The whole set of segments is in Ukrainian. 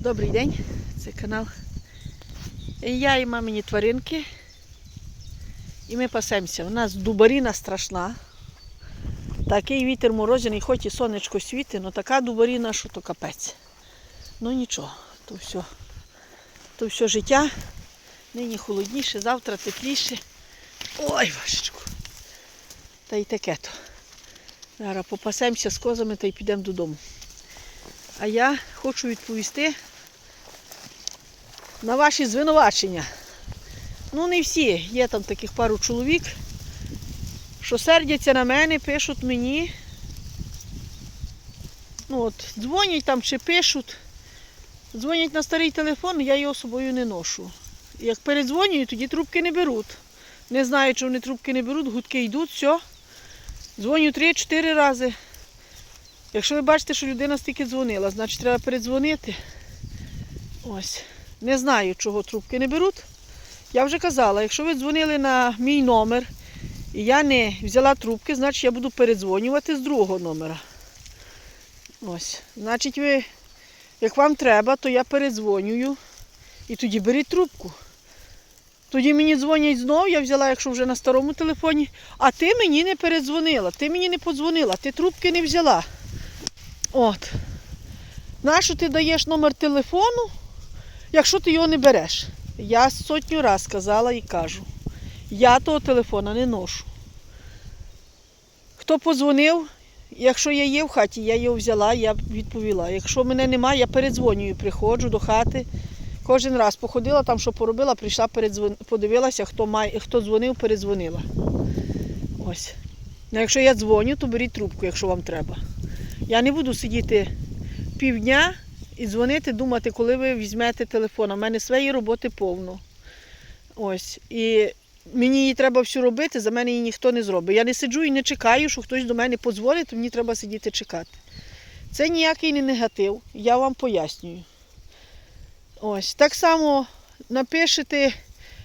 Добрий день, це канал. Я і мамині тваринки. І ми пасемося. У нас дубаріна страшна. Такий вітер морозяний, хоч і сонечко світить, але така дубаріна, що то капець. Ну нічого, то все, то все життя. Нині холодніше, завтра тепліше. Ой, важечко. Та й таке то. Зараз попасемося з козами та й підемо додому. А я хочу відповісти на ваші звинувачення. Ну, не всі. Є там таких пару чоловік, що сердяться на мене, пишуть мені. Ну от, дзвонять там чи пишуть. Дзвонять на старий телефон, я його собою не ношу. Як передзвонюю, тоді трубки не беруть. Не знаю, чи вони трубки не беруть, гудки йдуть, все. Дзвоню 3-4 рази. Якщо ви бачите, що людина стільки дзвонила, значить треба передзвонити. Ось. Не знаю, чого трубки не беруть. Я вже казала, якщо ви дзвонили на мій номер і я не взяла трубки, значить я буду передзвонювати з другого номера. Ось. Значить, ви, як вам треба, то я передзвонюю і тоді беріть трубку. Тоді мені дзвонять знов, я взяла, якщо вже на старому телефоні, а ти мені не передзвонила, ти мені не подзвонила, ти трубки не взяла. От. Нащо ти даєш номер телефону, якщо ти його не береш? Я сотню раз сказала і кажу. Я того телефона не ношу. Хто подзвонив, якщо я є в хаті, я його взяла, я відповіла. Якщо мене немає, я передзвонюю, приходжу до хати. Кожен раз походила там, що поробила, прийшла, передзвон... подивилася, хто має, хто дзвонив, передзвонила. Ось. Ну, якщо я дзвоню, то беріть трубку, якщо вам треба. Я не буду сидіти півдня і дзвонити, думати, коли ви візьмете телефон. У мене своєї роботи повно. Ось. І мені її треба всю робити, за мене її ніхто не зробить. Я не сиджу і не чекаю, що хтось до мене подзвонить, мені треба сидіти чекати. Це ніякий не негатив, я вам пояснюю. Ось. Так само напишете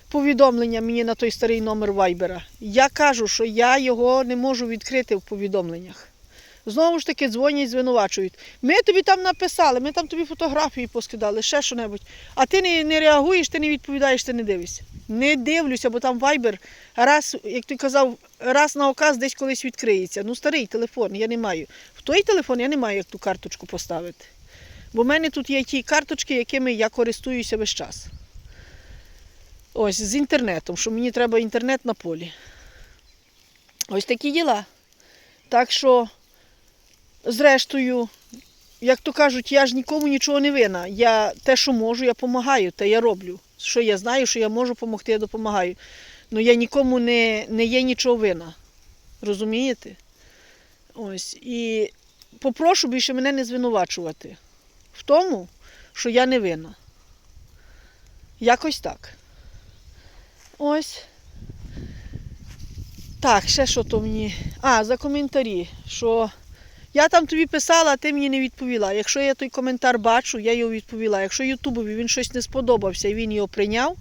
повідомлення мені на той старий номер вайбера. Я кажу, що я його не можу відкрити в повідомленнях. Знову ж таки дзвонять, звинувачують. Ми тобі там написали, ми там тобі фотографії поскидали, ще що-небудь. А ти не, не реагуєш, ти не відповідаєш, ти не дивишся. Не дивлюся, бо там вайбер раз, як ти казав, раз на оказ десь колись відкриється. Ну, старий телефон, я не маю. В той телефон я не маю як ту карточку поставити. Бо в мене тут є ті карточки, якими я користуюся весь час. Ось, з інтернетом, що мені треба інтернет на полі. Ось такі діла. Так що, зрештою, як то кажуть, я ж нікому нічого не винна. Я те, що можу, я допомагаю, те я роблю. Що я знаю, що я можу допомогти, я допомагаю. Ну я нікому не, не є нічого винна. Розумієте? Ось. І попрошу більше мене не звинувачувати в тому, що я не винна. Якось так. Ось. Так, ще що то мені. А, за коментарі, що я там тобі писала, а ти мені не відповіла. Якщо я той коментар бачу, я його відповіла. Якщо Ютубові він щось не сподобався і він його прийняв,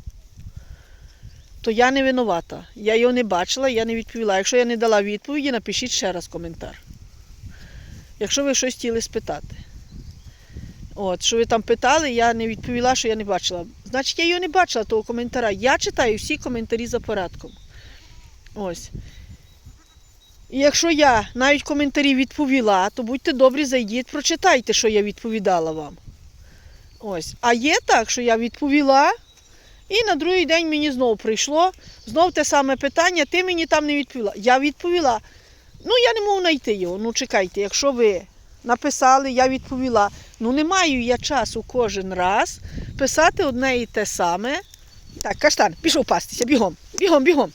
то я не винувата. Я його не бачила, я не відповіла. Якщо я не дала відповіді, напишіть ще раз коментар. Якщо ви щось хотіли спитати. От, що ви там питали, я не відповіла, що я не бачила. Значить, я його не бачила, того коментаря. Я читаю всі коментарі за порядком. Ось. І якщо я навіть коментарі відповіла, то будьте добрі, зайдіть, прочитайте, що я відповідала вам. Ось. А є так, що я відповіла, і на другий день мені знову прийшло, знов те саме питання, ти мені там не відповіла. Я відповіла. Ну, я не можу знайти його. Ну, чекайте, якщо ви написали, я відповіла. Ну, не маю я часу кожен раз писати одне і те саме. Так, каштан, пішов пастися, бігом, бігом, бігом.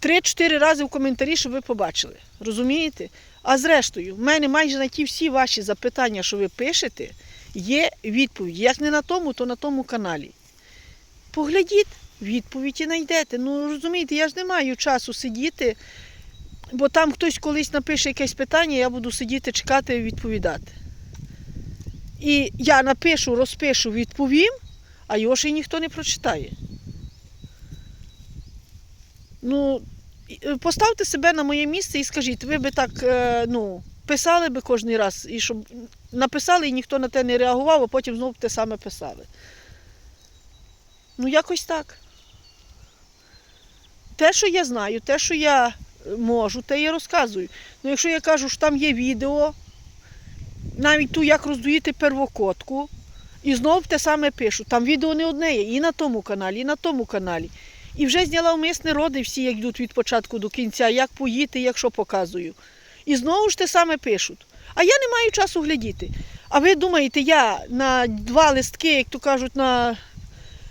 Три-чотири рази в коментарі, щоб ви побачили. Розумієте? А зрештою, в мене майже на ті всі ваші запитання, що ви пишете, є відповідь. Як не на тому, то на тому каналі. Поглядіть, відповіді знайдете. Ну, розумієте, я ж не маю часу сидіти, бо там хтось колись напише якесь питання, я буду сидіти, чекати і відповідати. І я напишу, розпишу, відповім, а його ще й ніхто не прочитає. Ну, е, поставте себе на моє місце і скажіть, ви би так, е, ну, писали би кожен раз, і щоб написали, і ніхто на те не реагував, а потім знову те саме писали. Ну, якось так. Те, що я знаю, те, що я можу, те я розказую. Ну, якщо я кажу, що там є відео, навіть ту, як роздуїти первокотку, і знову те саме пишу. Там відео не одне є, і на тому каналі, і на тому каналі. І вже зняла вмисне роди всі, як йдуть від початку до кінця, як поїти, як що показую. І знову ж те саме пишуть. А я не маю часу глядіти. А ви думаєте, я на два листки, як то кажуть, на...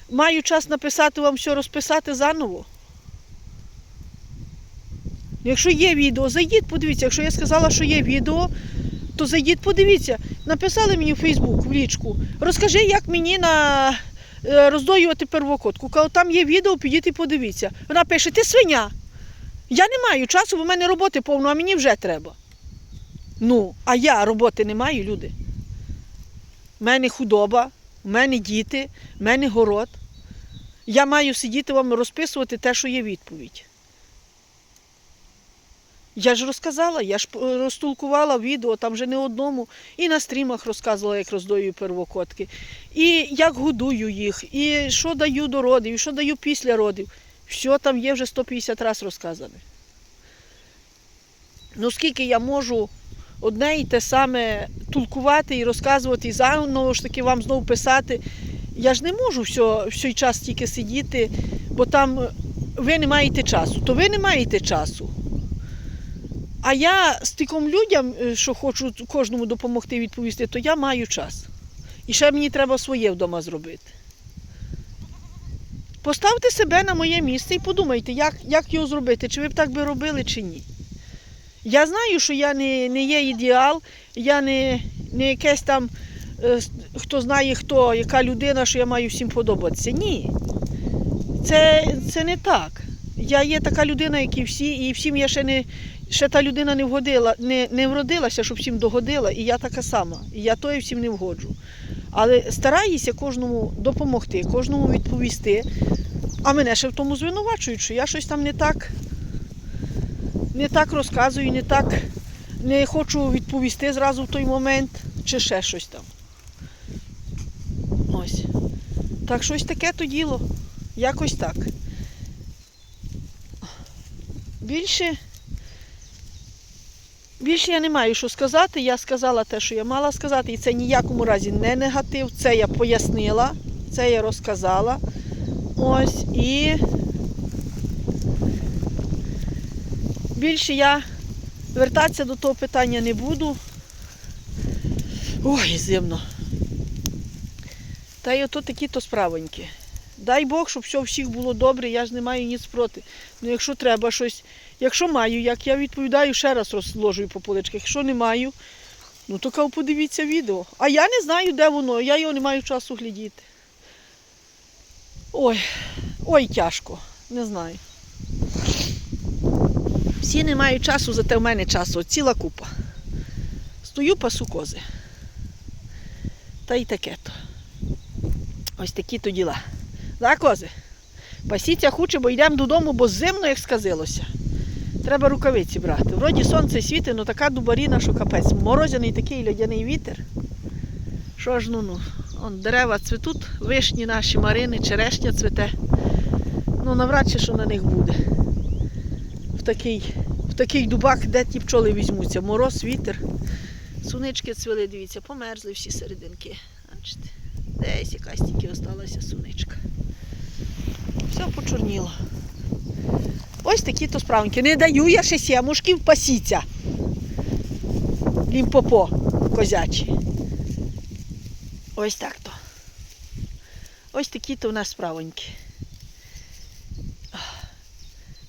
маю час написати вам все розписати заново? Якщо є відео, зайдіть, подивіться. Якщо я сказала, що є відео, то зайдіть, подивіться. Написали мені в Фейсбук, в лічку. Розкажи, як мені на роздоювати первокотку. Кажу, там є відео, підіть і подивіться. Вона пише, ти свиня. Я не маю часу, бо в мене роботи повно, а мені вже треба. Ну, а я роботи не маю, люди. У мене худоба, у мене діти, у мене город. Я маю сидіти вам розписувати те, що є відповідь. Я ж розказала, я ж е, розтулкувала відео, там вже не одному, і на стрімах розказувала, як роздоюю первокотки, і як годую їх, і що даю до родів, і що даю після родів. Все там є вже 150 разів розказане. Ну скільки я можу одне і те саме тулкувати і розказувати, і заново ж таки вам знову писати. Я ж не можу все, всій час тільки сидіти, бо там ви не маєте часу, то ви не маєте часу. А я з тиком людям, е, що хочу кожному допомогти відповісти, то я маю час. І ще мені треба своє вдома зробити. Поставте себе на моє місце і подумайте, як, як його зробити, чи ви б так би робили, чи ні. Я знаю, що я не, не є ідеал, я не, не якесь там, е, хто знає хто, яка людина, що я маю всім подобатися. Ні. Це, це не так. Я є така людина, як і всі, і всім я ще не, ще та людина не вгодила, не, не вродилася, щоб всім догодила, і я така сама. І я тої всім не вгоджу. Але стараюся кожному допомогти, кожному відповісти. А мене ще в тому звинувачують, що я щось там не так, не так розказую, не так не хочу відповісти зразу в той момент, чи ще щось там. Ось. Так щось таке то діло. Якось так. Більше, більше я не маю що сказати. Я сказала те, що я мала сказати, і це ніякому разі не негатив. Це я пояснила, це я розказала. Ось і більше я вертатися до того питання не буду. Ой, зимно. Та й ото такі-то справоньки. Дай Бог, щоб все всіх було добре, я ж не маю ніц проти. Ну якщо треба щось, якщо маю, як я відповідаю, ще раз розложую по поличках. Якщо не маю, ну то подивіться відео. А я не знаю, де воно, я його не маю часу глядіти. Ой, ой, тяжко, не знаю. Всі не мають часу, зате в мене часу, ціла купа. Стою, пасу кози. Та й таке то. Ось такі то діла. Да, кози? Пасіться хоче, бо йдемо додому, бо зимно, як сказилося. Треба рукавиці брати. Вроді сонце світить, але така дубаріна, що капець. Морозяний такий льодяний вітер. Що ж ну ну. Он дерева цвітуть, вишні наші, марини, черешня цвіте. Ну навряд чи що на них буде. В такий, в таких дубах, де ті пчоли візьмуться. Мороз, вітер. Сунички цвіли, дивіться, померзли всі серединки. Бачите, десь якась тільки осталася суничка. Все почорніло. Ось такі то справники. Не даю я ще сімушків, пасіться. Лімпопо козячі. Ось так то. Ось такі то в нас справоньки.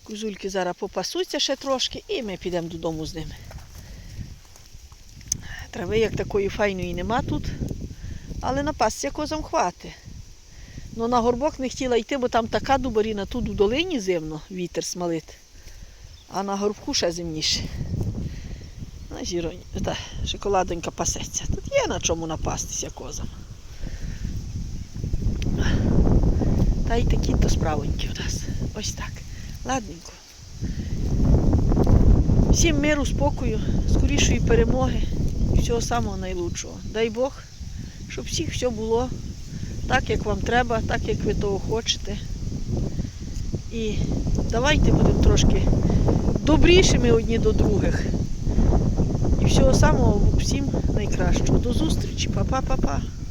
Кузульки зараз попасуться ще трошки і ми підемо додому з ними. Трави як такої файної нема тут, але на пасці козам хвати. Ну на горбок не хотіла йти, бо там така дубаріна, тут у долині зимно вітер смалить, а на горбку ще зимніше. На зіроні, та шоколадонька пасеться. Тут є на чому напастися козам. Та й такі то справоньки у нас. Ось так. Ладненько. Всім миру, спокою, скорішої перемоги і всього самого найлучшого. Дай Бог, щоб всіх все було так, як вам треба, так, як ви того хочете. І давайте будемо трошки добрішими одні до других. І всього самого всім найкращого. До зустрічі, Па-па-па-па.